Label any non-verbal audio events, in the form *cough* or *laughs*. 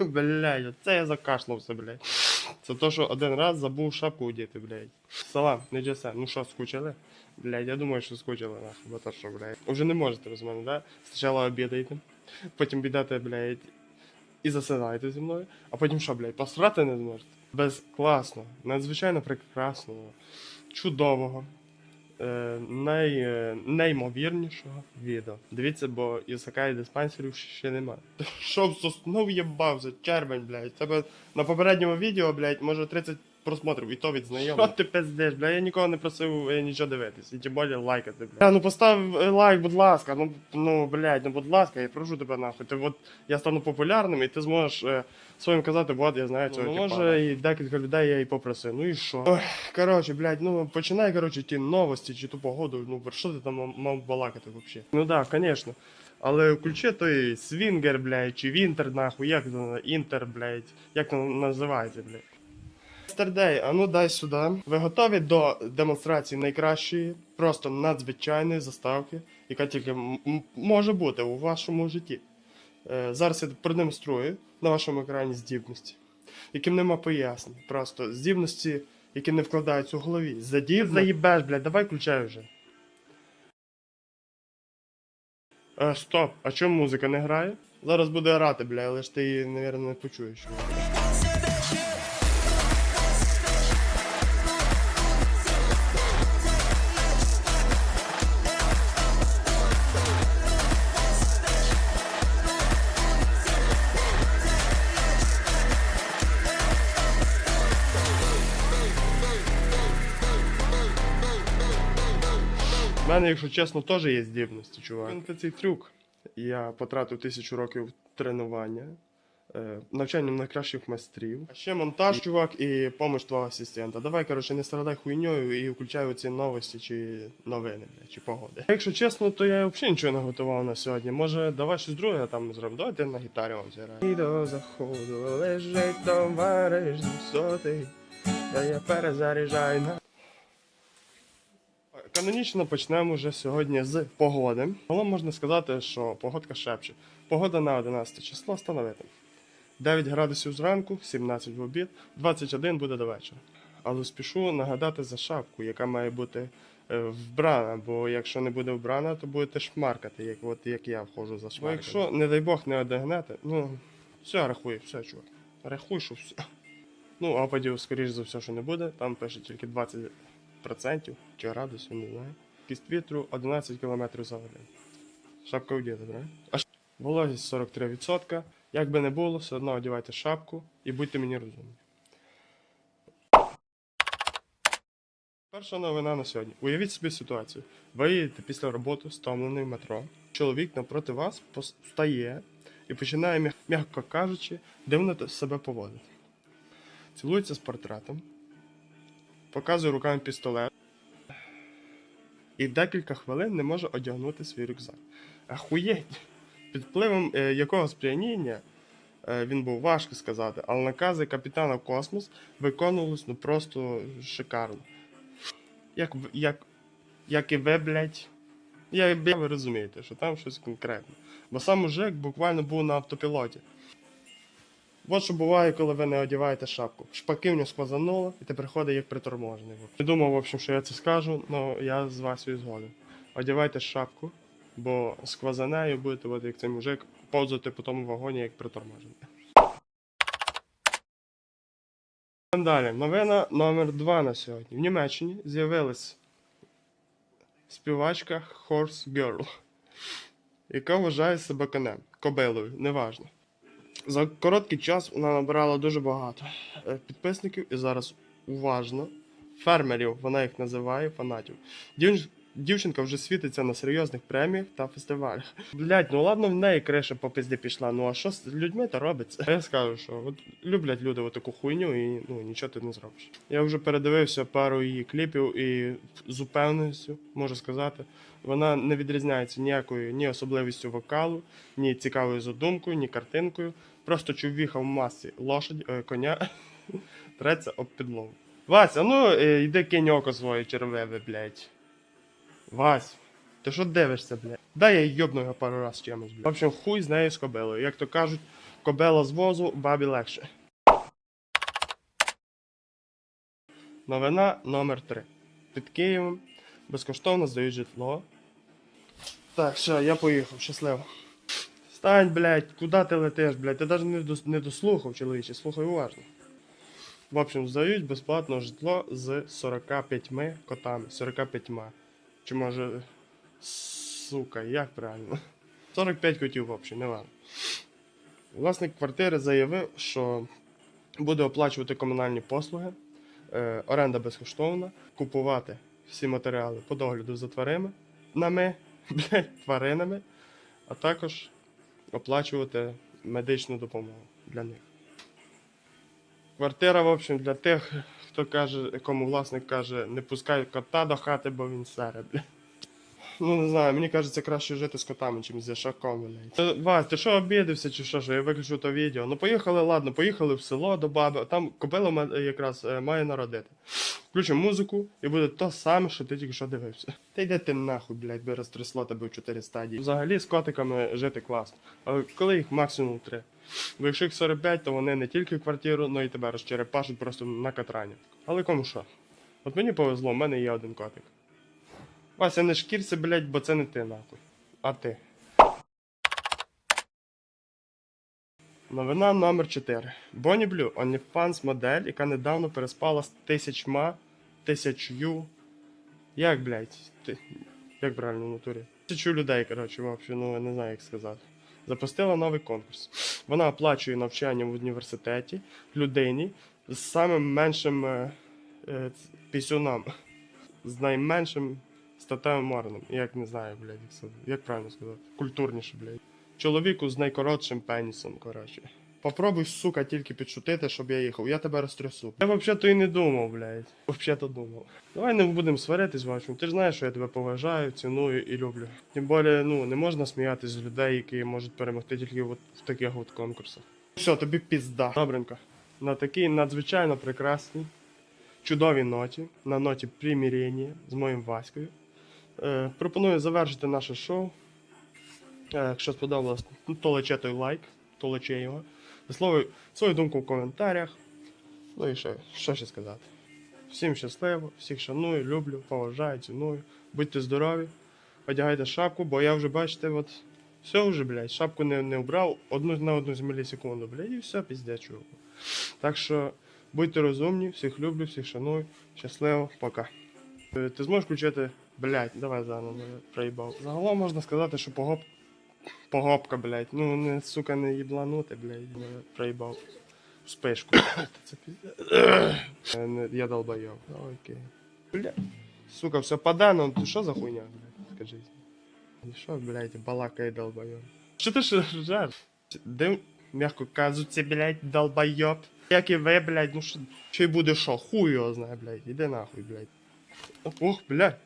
*laughs* Блядь, це я закашлявся, блядь. Це то, що один раз забув шапку одіти, блядь. Салам, не джесе. Ну що, скучили? Блядь, я думаю, що скучили, нахуй, бо то що, блядь. Уже не можете без мене, да? Спочатку обідаєте, потім бідете, блядь, і засинаєте зі мною, а потім що, блядь, посрати не зможете? Без класно, надзвичайно прекрасного, чудового, най, е, неймовірнішого відео. Дивіться, бо Ісакай диспансерів ще немає. Що в сосну за червень, блядь. Тебе на попередньому відео, блядь, може 30 просмотрів, і то від знайомих. Що ти пиздиш, блядь, я нікого не просив е, нічого дивитись, і тим більше лайкати. Та, ну постав е, лайк, будь ласка, ну, ну, блядь, ну, будь ласка, я прошу тебе нахуй. Ти от, я стану популярним, і ти зможеш е, своїм казати, от, я знаю цього Ну, типа. може, і декілька людей я і попросив, ну і що? Ой, коротше, блядь, ну, починай, коротше, ті новості чи ту погоду, ну, про що ти там мав- мав балакати взагалі? Ну да, звісно. Але включи той свінгер, блядь, чи вінтер, нахуй, як це, інтер, блядь, як воно називається, блядь. Стердей, а ну дай сюди. Ви готові до демонстрації найкращої, просто надзвичайної заставки, яка тільки може бути у вашому житті. Е, зараз я продемонструю на вашому екрані здібності, яким нема пояснень. Просто здібності, які не вкладаються у голові. Задіб, заїбеш, блядь, давай включай вже. Е, стоп, а чому музика не грає? Зараз буде грати, бля, але ж ти її, мабуть, не почуєш. У мене, якщо чесно, теж є здібності, чувак. Він цей трюк. Я потратив тисячу років тренування, е, навчанням найкращих майстрів. А ще монтаж, чувак, і помощь твого асистента. Давай, коротше, не страдай хуйньою і включай оці новості чи новини, чи погоди. Якщо чесно, то я взагалі нічого не готував на сьогодні. Може, давай щось друге там зробимо. Давайте на гітарі вам зіграю. І до заходу лежить товариш сотий, та я перезаряджаю на Канонічно почнемо вже сьогодні з погоди. Але можна сказати, що погодка шепче. Погода на 11 число становити. 9 градусів зранку, 17 в обід, 21 буде до вечора. Але спішу нагадати за шапку, яка має бути е, вбрана, бо якщо не буде вбрана, то будете шмаркати, як, от, як я входжу за шмаркати. Якщо, не дай Бог, не одягнете, ну, все, рахуй, все, чувак. Рахуй, що все. Ну, опадів, скоріш за все, що не буде. Там пише тільки 20% чи градусів, не знаю. Кість вітру 11 км за годину. Шапка одіта, правильно? А ш- вологість 43%. Як би не було, все одно одягайте шапку і будьте мені розумні. Перша новина на сьогодні. Уявіть собі ситуацію. Ви їдете після роботи стомлений в метро. Чоловік напроти вас пос- встає і починає, м'яко кажучи, дивно себе поводити. Цілується з портретом, показує руками пістолет і декілька хвилин не може одягнути свій рюкзак. Ахуєть! Під впливом е, якого сп'яніння е, він був важко сказати, але накази капітана Космос виконувались ну просто шикарно. Як, як, як і ви, блядь. Я, я ви розумієте, що там щось конкретне. Бо сам мужик буквально був на автопілоті. От що буває, коли ви не одягаєте шапку. Шпаки в і ти приходить як приторможений. Не думав, в общем, що я це скажу, але я з вас і згоден. Одягайте шапку, бо сквозанею будете, от як цей мужик, повзати по тому вагоні, як приторможений. Далі, новина номер 2 на сьогодні. В Німеччині з'явилась співачка Horse Girl, яка вважає себе конем, кобилою, неважно. За короткий час вона набирала дуже багато е, підписників і зараз уважно. Фермерів, вона їх називає фанатів. Дів- Дівчинка вже світиться на серйозних преміях та фестивалях. Блять, ну ладно, в неї криша по пизді пішла. Ну а що з людьми то робиться? Я скажу, що от люблять люди таку хуйню і ну нічого ти не зробиш. Я вже передивився пару її кліпів і з упевненістю можу сказати, вона не відрізняється ніякою ні особливістю вокалу, ні цікавою задумкою, ні картинкою. Просто чувіха в масі лошадь, е, коня *laughs* треться об підлогу. Вася, ну е, йди кинь око своє червиве, блядь. Вась, ти що дивишся, блядь? Дай я йобну його пару раз чимось, блядь. В общем, хуй з нею з кобилою. Як то кажуть, Кобела з возу, бабі легше. Новина номер 3. Під Києвом безкоштовно здають житло. Так, все, я поїхав, щасливо. Стань, блядь, куди ти летиш, блядь? Ти навіть не дослухав, чоловіче, слухай уважно. В общем, здають безплатно житло з 45 котами. 45. Чи може. Сука, як правильно? 45 котів, в общем, не важно. Власник квартири заявив, що буде оплачувати комунальні послуги, е, оренда безкоштовна, купувати всі матеріали по догляду за тваринами, нами, *laughs* блядь, тваринами, а також оплачувати медичну допомогу для них. Квартира, в общем, для тих, хто каже, кому власник каже, не пускай кота до хати, бо він сере. Ну, не знаю, мені кажеться, краще жити з котами, чим з шаком, блядь. Вась, ти що обідався чи що, що я виключу то відео? Ну поїхали, ладно, поїхали в село до баби, там кобила якраз е, має народити. Включимо музику і буде то саме, що ти тільки що дивився. Та йди ти нахуй, блядь, би розтрясло тебе в чотири стадії. Взагалі з котиками жити класно. Але коли їх максимум три. Бо якщо їх 45, то вони не тільки квартиру, але й тебе розчерепашуть просто на катрані. Але кому що? От мені повезло, в мене є один котик. Вася, не шкірся, блядь, бо це не ти нахуй. А ти. Новина номер 4. Бонні Блю, OnlyFans модель, яка недавно переспала з тисячма, тисячю. Як, блядь? Ти... Як правильно в натурі? Тисячу людей, коротше, вообще, ну не знаю, як сказати. Запустила новий конкурс. Вона оплачує навчання в університеті людині з самим меншим е, е, пісюном, з найменшим статевим органом. Як не знаю, блядь, як, як правильно сказати. Культурніше, блядь. Чоловіку з найкоротшим пенісом, коротше. Попробуй, сука, тільки підшутити, щоб я їхав. Я тебе розтрясу. Я взагалі-то і не думав, блядь. Взагалі-то думав. Давай не будемо сваритись, бачимо. Ти ж знаєш, що я тебе поважаю, ціную і люблю. Тим більше, ну, не можна сміятися з людей, які можуть перемогти тільки от в таких от конкурсах. Все, тобі пізда. Добренько. На такій надзвичайно прекрасній, чудовій ноті, на ноті примирення з моїм Ваською. Е, пропоную завершити наше шоу. Е, Якщо сподобалось, ну, то лече той лайк, то лече його. Висловлюй свою думку в коментарях. Ну і що, що ще сказати. Всім щасливо, всіх шаную, люблю, поважаю, ціную. Будьте здорові, одягайте шапку, бо я вже, бачите, от все вже, блядь, шапку не, не убрав одну на одну з мілісекунду, блядь, і все, чувак. Так що будьте розумні, всіх люблю, всіх шаную. Щасливо, пока. Е, Ти зможеш включити. Блять, давай заново проїбав. Загалом можна сказати, що погоп... погопка, блять. Ну не сука не їбланути, блять, проїбав. Пізде. Е, Я долбойов. Окей. Блять. Сука, все падано, ти що за хуйня, блять, скажи. Що, блять, балакає долбойов. Що ти ж ржеш? Дим, м'яко кажучи, блять, долбойоб. Як і ви, блять, ну що, й буде що, хуй його знає, блять, іди нахуй, блять. Ох, блядь.